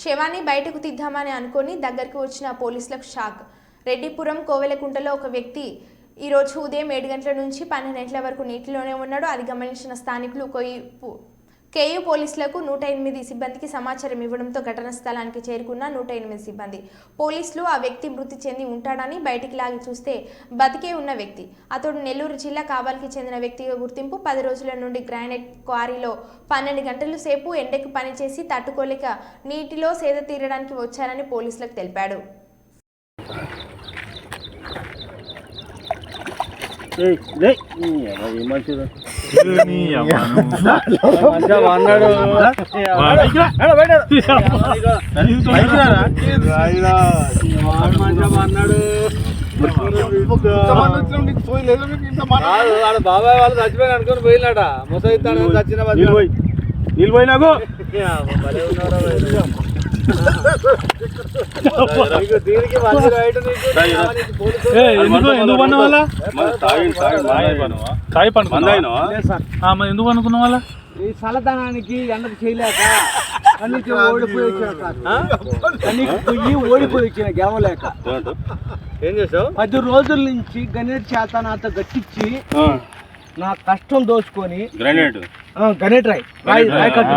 శవాన్ని బయటకు తీద్దామని అనుకుని దగ్గరకు వచ్చిన పోలీసులకు షాక్. రెడ్డిపురం కోవెలకుంటలో ఒక వ్యక్తి ఈరోజు ఉదయం ఏడు గంటల నుంచి పన్నెండు గంటల వరకు నీటిలోనే ఉన్నాడు. అది గమనించిన స్థానికులు కొయ్యి కేయూ పోలీసులకు నూట ఎనిమిది సిబ్బందికి సమాచారం ఇవ్వడంతో ఘటనా స్థలానికి చేరుకున్న నూట ఎనిమిది సిబ్బంది. పోలీసులు ఆ వ్యక్తి మృతి చెంది ఉంటాడని బయటికి లాగి చూస్తే బతికే ఉన్న వ్యక్తి. అతడు నెల్లూరు జిల్లా కాబాల్కి చెందిన వ్యక్తిగా గుర్తింపు పది రోజుల నుండి గ్రానైట్ క్వారీలో పన్నెండు గంటల సేపు ఎండకు పనిచేసి తట్టుకోలేక నీటిలో సేద తీరడానికి వచ్చారని పోలీసులకు తెలిపాడు. బాబాయ్ వాళ్ళు చచ్చిపోయి అనుకుని పోయినాట ముసైతాడు చచ్చిన నీళ్ళు ఎందుకు ఎందుకు పన్న వాళ్ళ తాగిండు, తాగిండు, ఎందుకు అనుకున్న వాళ్ళ ఈ చల్లదనానికి ఎండకు చేయలేక కన్నీకి ఓడిపోయి వచ్చిన సార్ పొయ్యి ఓడిపోయి వచ్చిన గెవలేక ఏం చేసావు పది రోజుల నుంచి గణేట్ చేత నాతో గట్టించి నా కష్టం దోచుకొని గ్రనేట్ గణేట్ రాయ్ రాయ్ రాయ్ కట్టు.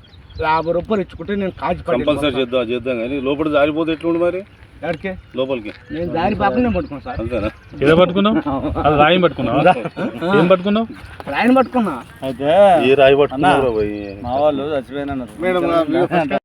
యాభై రూపాయలు ఇచ్చుకుంటే నేను కాజు కంపల్సరీ చేద్దాం చేద్దాం కానీ లోపల జారిపోతే ఎట్లుండి మరి? ఎక్కడికి లోపలికి. నేను దారి పాపని నేను పట్టుకున్నా సార్. అంతేనా? ఏదో పట్టుకున్నావు? అది రాయం పట్టుకున్నావా? ఏం పట్టుకున్నావు? ఆయన పట్టుకున్నా. అయితే ఏ రాయి పోయి మా వాళ్ళు చచ్చిపోయినా